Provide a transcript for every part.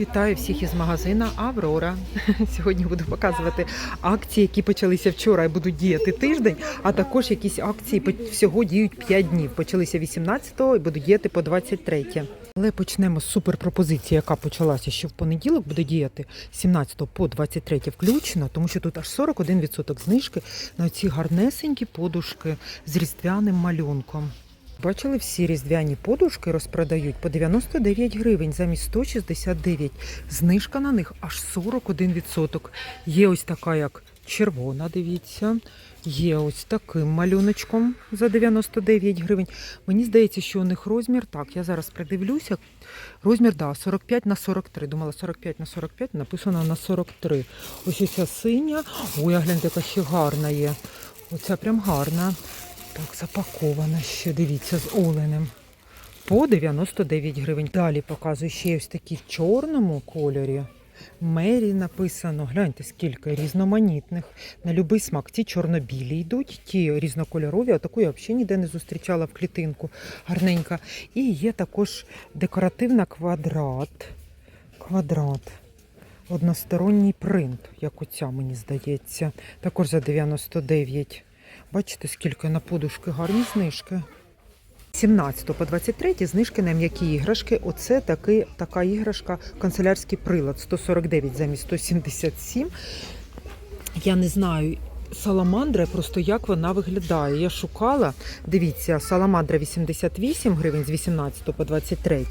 Вітаю всіх із магазина Аврора. Сьогодні буду показувати акції, які почалися вчора і будуть діяти тиждень, а також якісь акції всього діють 5 днів. Почалися 18-го і будуть діяти по 23. Але почнемо з суперпропозиції, яка почалася ще в понеділок, буде діяти з 17 по 23 включно, тому що тут аж 41% знижки на ці гарнесенькі подушки з різдвяним малюнком. Бачили, всі різдвяні подушки розпродають по 99 гривень замість 169. Знижка на них аж 41%. Є ось така, як червона, дивіться. Є ось таким малюночком за 99 гривень. Мені здається, що у них розмір, так, я зараз придивлюся. Розмір, да, 45 на 43. Думала, 45 на 45, написано на 43. Ось ця синя. Ой, а гляньте, яка ще гарна є. Оця прям гарна. Так, запакована ще, дивіться, з оленем. По 99 гривень. Далі показую ще ось такі в чорному кольорі. Мері написано, гляньте, скільки різноманітних. На будь-який смак. Ті чорно-білі йдуть, ті різнокольорові, а таку я взагалі ніде не зустрічала в клітинку. Гарненька. І є також декоративна квадрат. Квадрат. Односторонній принт, як оця, мені здається. Також за 99. Бачите, скільки на подушки гарні знижки. 17 по 23 знижки на м'які іграшки. Оце таки, така іграшка, канцелярський прилад 149 замість 177. Я не знаю. Саламандра, просто як вона виглядає. Я шукала. Дивіться, саламандра 88 гривень з 18 по 23.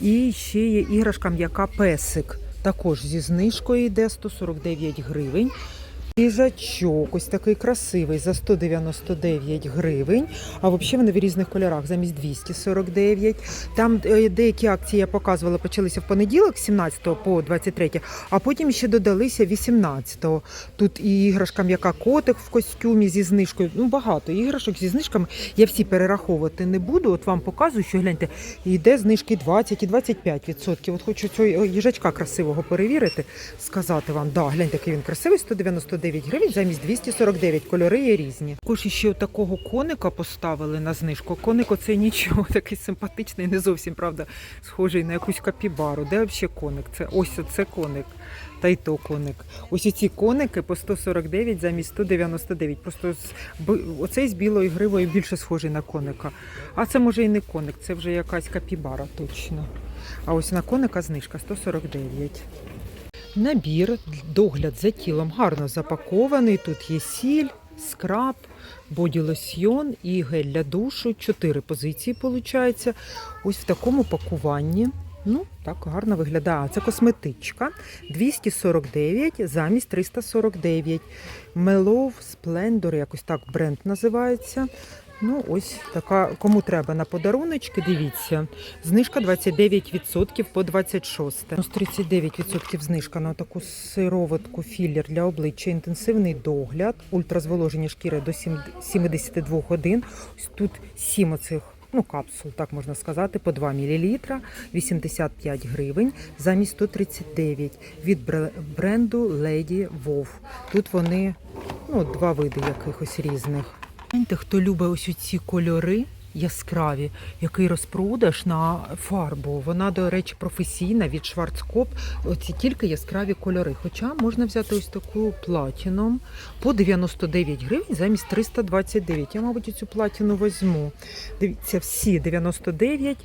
І ще є іграшка м'яка песик. Також зі знижкою йде 149 гривень. Їжачок, ось такий красивий за 199 гривень. А взагалі вони в різних кольорах замість 249. Там е, деякі акції я показувала, почалися в понеділок, 17 по 23, а потім ще додалися 18. Тут і іграшка м'яка котик в костюмі зі знижкою. Ну багато іграшок зі знижками. Я всі перераховувати не буду. От вам показую, що гляньте, йде знижки 20 і 25%. От хочу цього їжачка красивого перевірити, сказати вам, да, гляньте, який він красивий, 199 гривень замість 249. Кольори є різні. Також ще такого коника поставили на знижку. Коник оце нічого, такий симпатичний, не зовсім правда, схожий на якусь капібару. Де взагалі коник? Це ось це коник. Та й то коник. Ось ці коники по 149 замість 199. Просто оцей з білою гривою більше схожий на коника. А це може і не коник, це вже якась капібара точно. А ось на коника знижка 149. Набір, догляд за тілом гарно запакований. Тут є сіль, скраб, боді-лосьйон і гель для душу. Чотири позиції виходить. Ось в такому пакуванні. Ну, так гарно виглядає. Це косметичка 249 замість 349. Melov Splendor, якось так бренд називається. Ну, ось така, кому треба на подаруночки, дивіться. Знижка 29% по 26. Ну, з 39% знижка на таку сироватку філер для обличчя, інтенсивний догляд, ультразволоження шкіри до сім- 72 годин. Ось тут 7 оцих ну, капсул, так можна сказати, по 2 мл, 85 гривень, замість 139 від бре- бренду Lady WoW. Тут вони, ну, два види якихось різних. Гляньте, хто любить ось ці кольори яскраві, який розпродаж на фарбу. Вона, до речі, професійна від Schwarzkopf. Оці тільки яскраві кольори. Хоча можна взяти ось таку платіном по 99 гривень замість 329. Я, мабуть, цю платіну візьму. Дивіться, всі 99.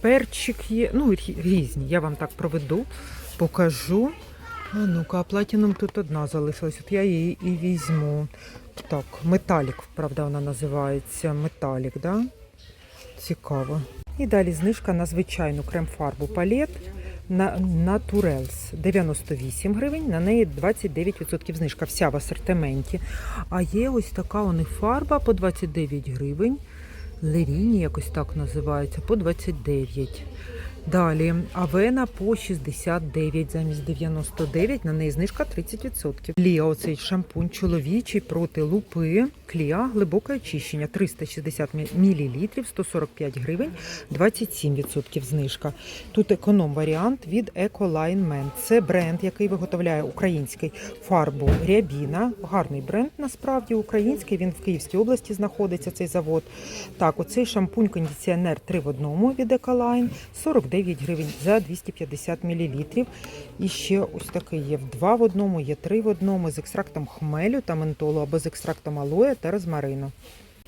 Перчик є, ну різні. Я вам так проведу, покажу. А ну-ка, а платіном тут одна залишилась. От я її і візьму. Так, металік, правда, вона називається. Металік, да? Цікаво. І далі знижка на звичайну крем-фарбу палет на Naturels 98 гривень, на неї 29% знижка. Вся в асортименті. А є ось така у них фарба по 29 гривень. Леріні якось так називається, по 29. Далі Авена по 69 замість 99, на неї знижка 30%. Кліа, оцей шампунь чоловічий проти лупи. Кліа, глибоке очищення 360 мл, 145 гривень, 27% знижка. Тут економ варіант від Ecoline Men. Це бренд, який виготовляє український фарбу Рябіна. Гарний бренд насправді український. Він в Київській області знаходиться цей завод. Так, оцей шампунь кондиціонер 3 в одному від Ecoline 49 49 гривень за 250 мл. І ще ось такий є в 2 в одному, є 3 в одному з екстрактом хмелю та ментолу або з екстрактом алоє та розмарину.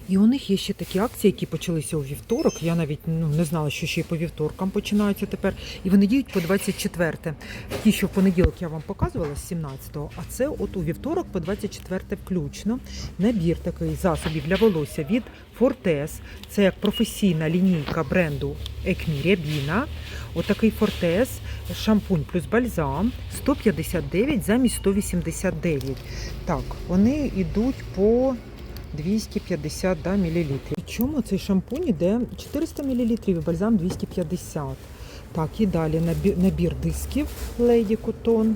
І у них є ще такі акції, які почалися у вівторок. Я навіть ну, не знала, що ще й по вівторкам починаються тепер. І вони діють по 24. Ті, що в понеділок я вам показувала з 17-го, а це от у вівторок по 24 включно. Набір такий засобів для волосся від Fortes. Це як професійна лінійка бренду Екмі Рябіна. Отакий Fortes, шампунь плюс бальзам 159 замість 189. Так, вони йдуть по 250 да, мл. Причому цей шампунь іде 400 мл і бальзам 250 Так, і далі набір, набір дисків Lady Cotton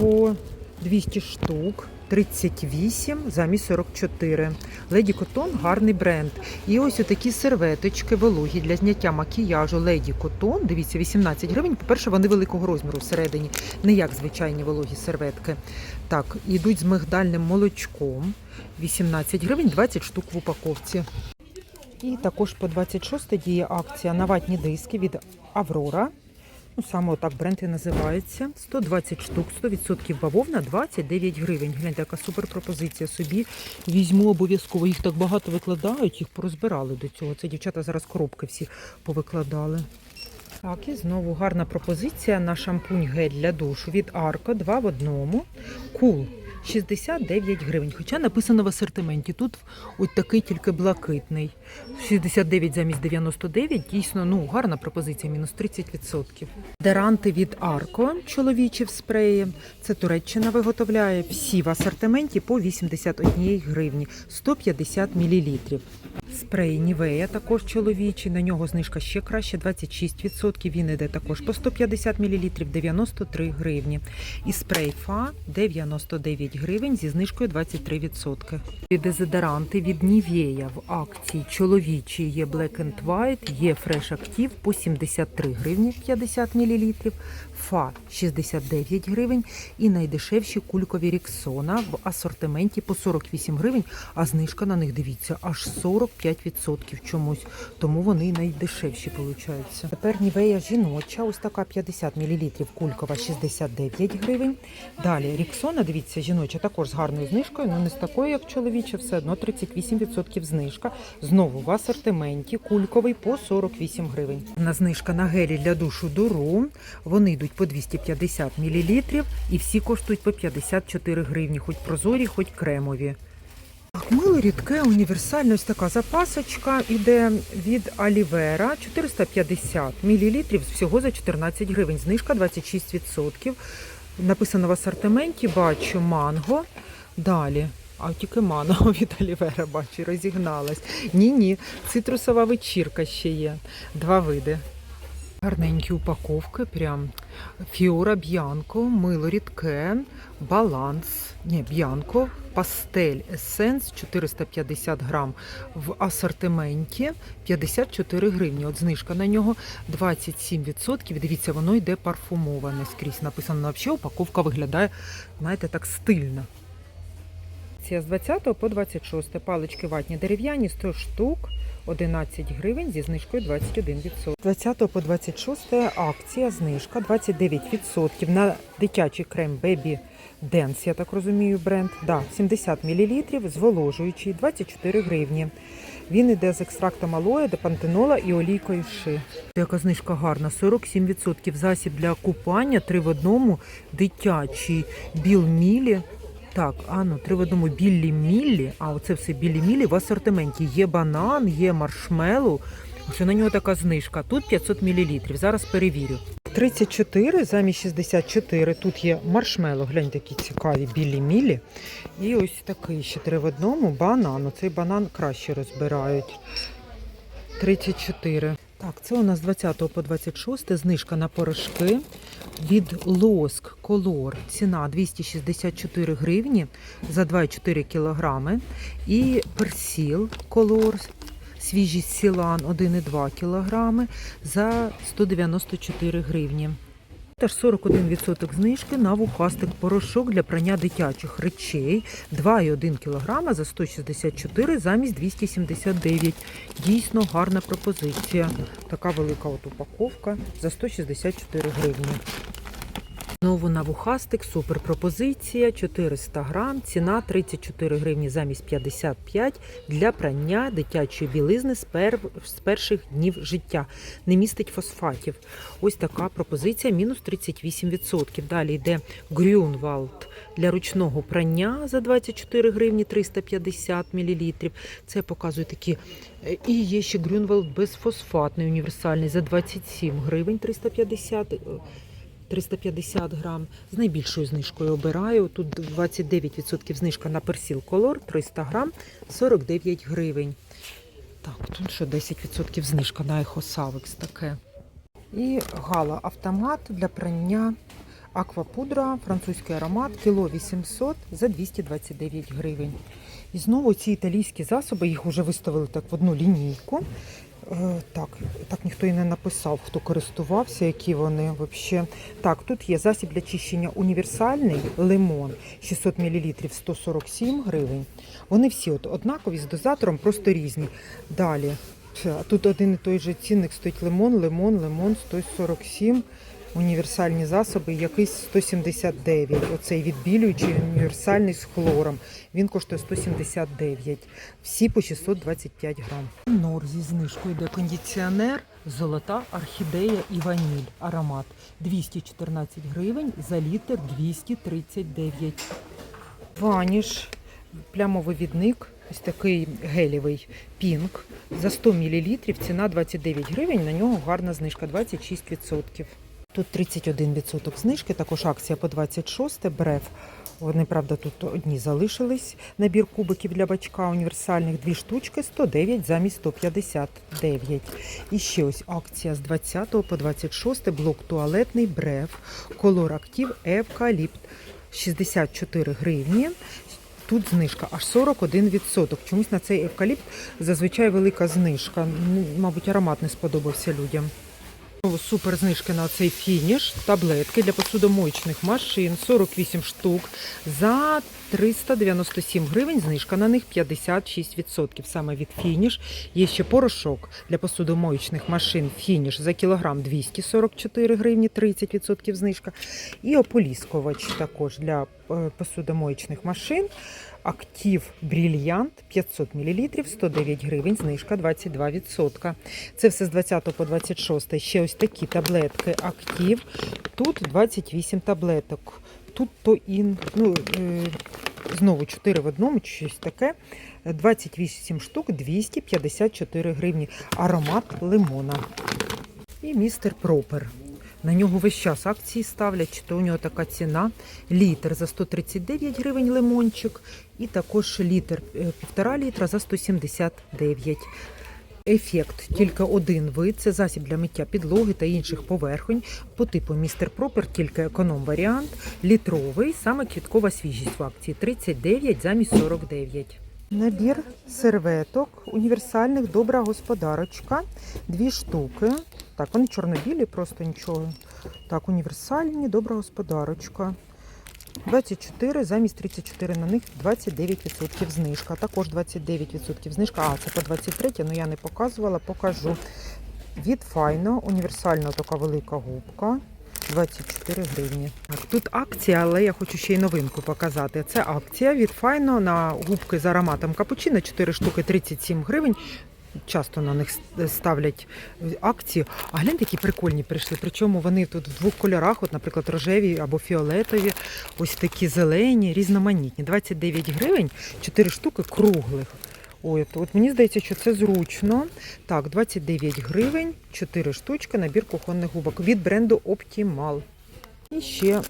по 200 штук. 38 замість 44. Lady Cotton – гарний бренд. І ось такі серветочки вологі для зняття макіяжу Lady Cotton. Дивіться, 18 гривень. По-перше, вони великого розміру всередині, не як звичайні вологі серветки. Так, йдуть з мигдальним молочком. 18 гривень, 20 штук в упаковці. І також по 26 діє акція на ватні диски від Аврора. Ну, саме отак бренд і називається. 120 штук, 100% бавовна, 29 гривень. Гляньте, яка супер пропозиція собі. Візьму обов'язково. Їх так багато викладають, їх порозбирали до цього. Це дівчата зараз коробки всі повикладали. Так, і знову гарна пропозиція на шампунь гель для душу від Арко Два в одному. Кул. 69 гривень. Хоча написано в асортименті. Тут ось такий тільки блакитний. 69 замість 99. Дійсно, ну гарна пропозиція, мінус 30%. Деранти від Арко, чоловічі в спреї. Це Туреччина виготовляє всі в асортименті по 81 гривні, 150 мл. Спрей Нівея також чоловічий. На нього знижка ще краще 26%. Він іде також по 150 мл 93 гривні. І спрей Фа 99 гривень зі знижкою 23%. І Дезодоранти від Нівея в акції чоловічі є Black and White, є Fresh Active по 73 гривні 50 мл. Фа 69 гривень і найдешевші кулькові Ріксона в асортименті по 48 гривень, а знижка на них, дивіться, аж 45% чомусь. Тому вони найдешевші получаються. Тепер Нівея жіноча, ось така 50 мл кулькова 69 гривень. Далі Ріксона, дивіться, жіноча також з гарною знижкою, але не з такою, як чоловіча, все одно 38% знижка. Знову в асортименті кульковий по 48 гривень. На знижка на гелі для душу Дуру. Вони йдуть по 250 мл і всі коштують по 54 гривні, хоч прозорі, хоч кремові. Так, мило рідке, універсальне, ось така запасочка іде від Алівера 450 мл всього за 14 гривень. Знижка 26%. Написано в асортименті, бачу манго. Далі. А тільки манго від Алівера бачу, розігналась. Ні-ні, цитрусова вечірка ще є. Два види. Гарненькі упаковки, прям фіора б'янко, мило рідке, баланс, ні, б'янко, пастель есенс 450 грам в асортименті 54 гривні. От знижка на нього 27%. Дивіться, воно йде парфумоване скрізь. Написано на взагалі, упаковка виглядає, знаєте, так стильно. Акція з 20 по 26. Палички ватні дерев'яні 100 штук. 11 гривень зі знижкою 21%. З 20 по 26 акція, знижка 29% на дитячий крем Baby Dance, я так розумію, бренд. Да, 70 мл, зволожуючий, 24 гривні. Він іде з екстрактом алоє, депантенола і олійкою ши. Яка знижка гарна, 47% засіб для купання, 3 в одному, дитячий біл мілі. Так, а ну, три біллі міллі, а оце все білі мілі в асортименті. Є банан, є маршмеллоу, що на нього така знижка. Тут 500 мл. Зараз перевірю. 34 замість 64. Тут є маршмеллоу, глянь, такі цікаві білі мілі. І ось такий ще три в одному банан. Оцей банан краще розбирають. 34. Так, це у нас з 20 по 26 знижка на порошки від Лоск Колор. Ціна 264 гривні за 2,4 кілограми. І Персіл Колор свіжість сілан 1,2 кілограми за 194 гривні. Аж 41% знижки на вухастик порошок для прання дитячих речей 2,1 кг за 164 замість 279. Дійсно гарна пропозиція. Така велика от упаковка за 164 гривні. Знову на вухастик, супер пропозиція, 400 грам, ціна 34 гривні замість 55 для прання дитячої білизни з, пер... з перших днів життя. Не містить фосфатів. Ось така пропозиція, мінус 38%. Далі йде Грюнвалд для ручного прання за 24 гривні 350 мл. Це показує такі. Е, І є ще Грюнвалд безфосфатний універсальний за 27 гривень 350 350 грам. З найбільшою знижкою обираю. Тут 29% знижка на персіл колор, 300 грам, 49 гривень. Так, тут що 10% знижка на Ехосавекс таке. І гала автомат для прання аквапудра, французький аромат, кіло 800 за 229 гривень. І знову ці італійські засоби, їх вже виставили так в одну лінійку. Е, Так, так ніхто і не написав, хто користувався, які вони взагалі. Так, тут є засіб для чищення універсальний лимон 600 мл 147 гривень. Вони всі от однакові з дозатором, просто різні. Далі. Тут один і той же цінник стоїть лимон, лимон, лимон 147. Універсальні засоби, якийсь 179. Оцей відбілюючий універсальний з хлором. Він коштує 179. Всі по 625 грам. Нор зі знижкою йде кондиціонер, золота орхідея і ваніль. Аромат 214 гривень за літр 239. Ваніш, плямовивідник, ось такий гелєвий пінк. За 100 мл ціна 29 гривень, на нього гарна знижка 26%. Тут 31% знижки, також акція по 26 брев. Вони, правда, тут одні залишились. Набір кубиків для бачка універсальних, дві штучки, 109 замість 159. І ще ось акція з 20 по 26 блок туалетний брев, колор актив евкаліпт 64 гривні. Тут знижка аж 41%. Чомусь на цей евкаліпт зазвичай велика знижка. Мабуть, аромат не сподобався людям. Супер знижки на цей фініш. Таблетки для посудомоїчних машин 48 штук за 397 гривень. Знижка на них 56% саме від фініш. Є ще порошок для посудомоїчних машин фініш за кілограм 244 гривні, 30% знижка. І ополіскувач також для е, посудомоїчних машин. Актив Брільянт 500 мл, 109 гривень, знижка 22%. Це все з 20 по 26. Ще ось такі таблетки Актив. Тут 28 таблеток. Тут то ін, ну, е, знову 4 в одному, щось таке. 28 штук, 254 гривні. Аромат лимона. І містер Пропер. На нього весь час акції ставлять, чи то у нього така ціна. Літр за 139 гривень лимончик, і також літр е, півтора літра за 179. Ефект тільки один вид. Це засіб для миття підлоги та інших поверхонь. По типу містер Пропер, тільки економ варіант. Літровий, саме квіткова свіжість в акції 39 замість 49. Набір серветок універсальних добра господарочка. Дві штуки. Так, вони чорно-білі, просто нічого. Так, універсальні, добра господарочка. 24 замість 34 на них 29% знижка. Також 29% знижка. А, це по 23, але я не показувала, покажу. Від Файно, універсальна така велика губка. 24 гривні. Так, Тут акція, але я хочу ще й новинку показати. Це акція від Файно на губки з ароматом капучино, 4 штуки 37 гривень. Часто на них ставлять акцію. А гляньте, які прикольні прийшли. Причому вони тут в двох кольорах, от, наприклад, рожеві або фіолетові, ось такі зелені, різноманітні. 29 гривень, 4 штуки круглих. Ой, от, от мені здається, що це зручно. Так, 29 гривень, 4 штучки, набір кухонних губок від бренду Optimal. І ще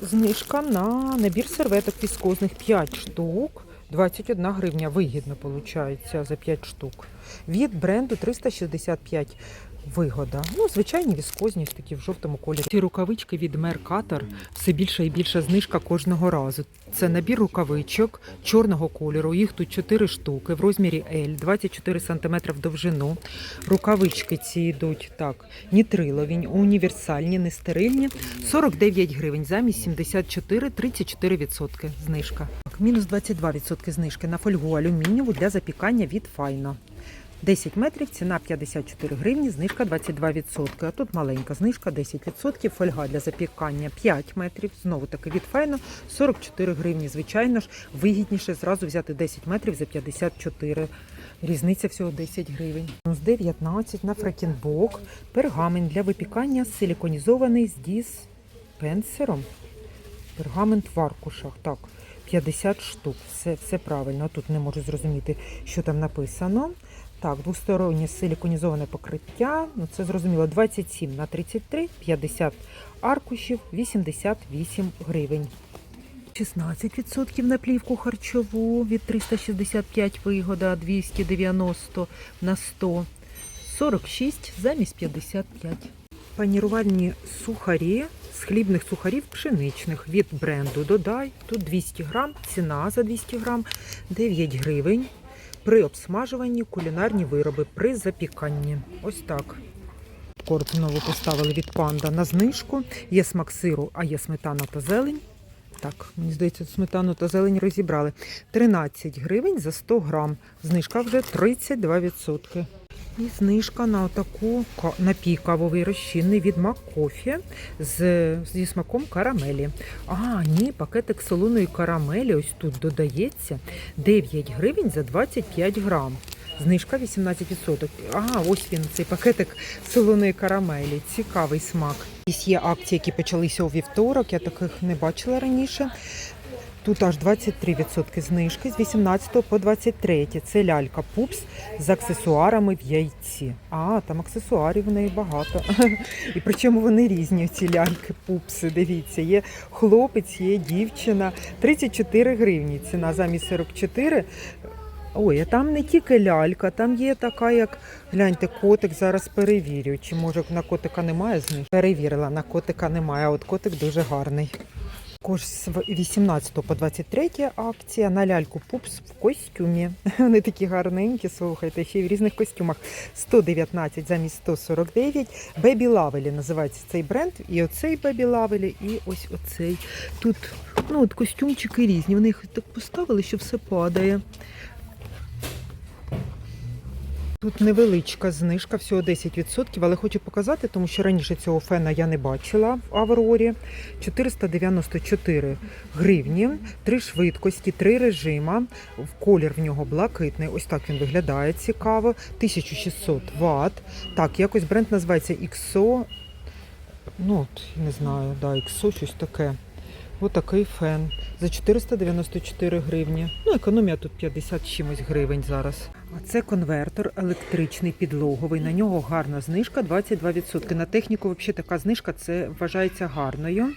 знижка на набір серветок віскозних 5 штук. 21 гривня. Вигідно виходить за 5 штук. Від бренду 365 вигода. Ну, звичайні віскозні, такі в жовтому кольорі. Ці рукавички від Mercator все більша і більша знижка кожного разу. Це набір рукавичок чорного кольору. Їх тут 4 штуки в розмірі L, 24 см в довжину. Рукавички ці йдуть так, нітрилові, універсальні, нестерильні. 49 гривень замість 74, 34% знижка. Мінус 22% знижки на фольгу алюмінієву для запікання від Файно. 10 метрів, ціна 54 гривні, знижка 22%. А тут маленька знижка 10%. Фольга для запікання 5 метрів. Знову таки від Файно 44 гривні. Звичайно ж, вигідніше зразу взяти 10 метрів за 54. Різниця всього 10 гривень. З 19 на фрекінбок. Пергамент для випікання силіконізований з диспенсером. Пергамент в аркушах. Так, 50 штук. Все, все правильно. Тут не можу зрозуміти, що там написано. Так, двостороннє силіконізоване покриття. Ну, це зрозуміло. 27 на 33, 50 аркушів, 88 гривень. 16% на плівку харчову від 365 вигода, 290 на 100, 46 замість 55. Панірувальні сухарі хлібних сухарів пшеничних від бренду Додай. Тут 200 грам, ціна за 200 грам 9 гривень. При обсмажуванні кулінарні вироби при запіканні. Ось так. Корт знову поставили від панда на знижку. Є смак сиру, а є сметана та зелень. Так, мені здається, сметану та зелень розібрали. 13 гривень за 100 грам. Знижка вже 32%. І знижка на таку напій кавовий розчинний від Маккофі з, зі смаком карамелі. А, ні, пакетик солоної карамелі ось тут додається 9 гривень за 25 грам. Знижка 18%. Ага, ось він, цей пакетик солоної карамелі. Цікавий смак. Є акції, які почалися у вівторок, я таких не бачила раніше. Тут аж 23% знижки з 18 по 23. Це лялька пупс з аксесуарами в яйці. А, там аксесуарів в неї багато. І причому вони різні, ці ляльки, пупси. Дивіться, є хлопець, є дівчина. 34 гривні. Ціна замість 44. Ой, а там не тільки лялька, там є така, як гляньте, котик. Зараз перевірю. Чи може на котика немає знижки? Перевірила, на котика немає, от котик дуже гарний. Також з 18 по 23 акція на ляльку пупс в костюмі. Вони такі гарненькі, слухайте, ще й в різних костюмах. 119 замість 149. Бебі Лавелі називається цей бренд. І оцей Бебі Лавелі, і ось оцей. Тут ну, от костюмчики різні. Вони їх так поставили, що все падає. Тут невеличка знижка, всього 10%, але хочу показати, тому що раніше цього фена я не бачила в Аврорі. 494 гривні, три швидкості, три режима. Колір в нього блакитний. Ось так він виглядає цікаво. 1600 Вт. Так, якось бренд називається XO. Ну, от, не знаю, да, XO, щось таке. Отакий фен за 494 гривні. Ну, економія тут 50 чимось гривень зараз. Це конвертор електричний підлоговий. На нього гарна знижка 22%. На техніку взагалі така знижка це вважається гарною.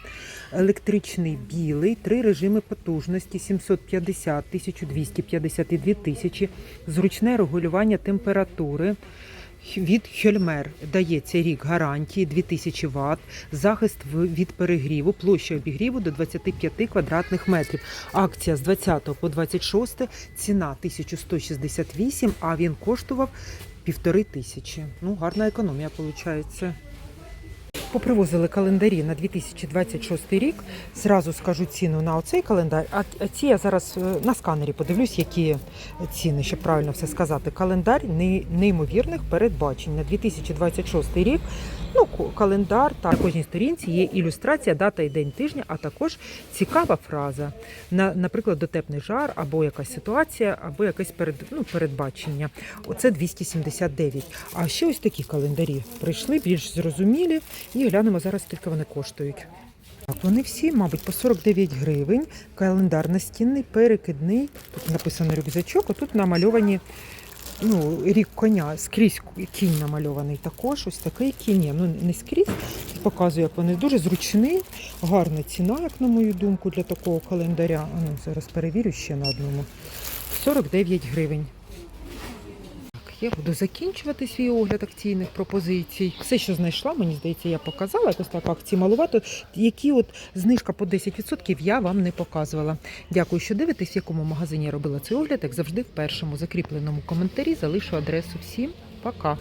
Електричний білий, три режими потужності 750, 1250 і 2000. Зручне регулювання температури. Від Хельмер дається рік гарантії 2000 Вт, захист від перегріву, площа обігріву до 25 квадратних метрів. Акція з 20 по 26, ціна 1168, а він коштував півтори тисячі. Ну, гарна економія виходить. Попривозили календарі на 2026 рік. Зразу скажу ціну на оцей календар. А ці я зараз е, на сканері подивлюсь, які ціни, щоб правильно все сказати. Календар не- неймовірних передбачень на 2026 рік. Ну, календар та на кожній сторінці є ілюстрація, дата і день тижня, а також цікава фраза. На, наприклад, дотепний жар, або якась ситуація, або якесь перед, ну, передбачення. Оце 279. А ще ось такі календарі прийшли більш зрозумілі. І глянемо зараз, скільки вони коштують. Так, вони всі, мабуть, по 49 гривень. Календар настінний, перекидний. Тут написано рюкзачок, а тут намальовані ну, рік коня, скрізь кінь намальований також. Ось такий кінь. є. ну не скрізь. Показую, як вони дуже зручний, гарна ціна, як на мою думку, для такого календаря. А ну, зараз перевірю ще на одному. 49 гривень. Я буду закінчувати свій огляд акційних пропозицій. Все, що знайшла, мені здається, я показала. Якось так акції малувато. Які от знижка по 10% я вам не показувала. Дякую, що дивитесь, в якому магазині я робила цей огляд. Як завжди, в першому закріпленому коментарі залишу адресу. Всім пока!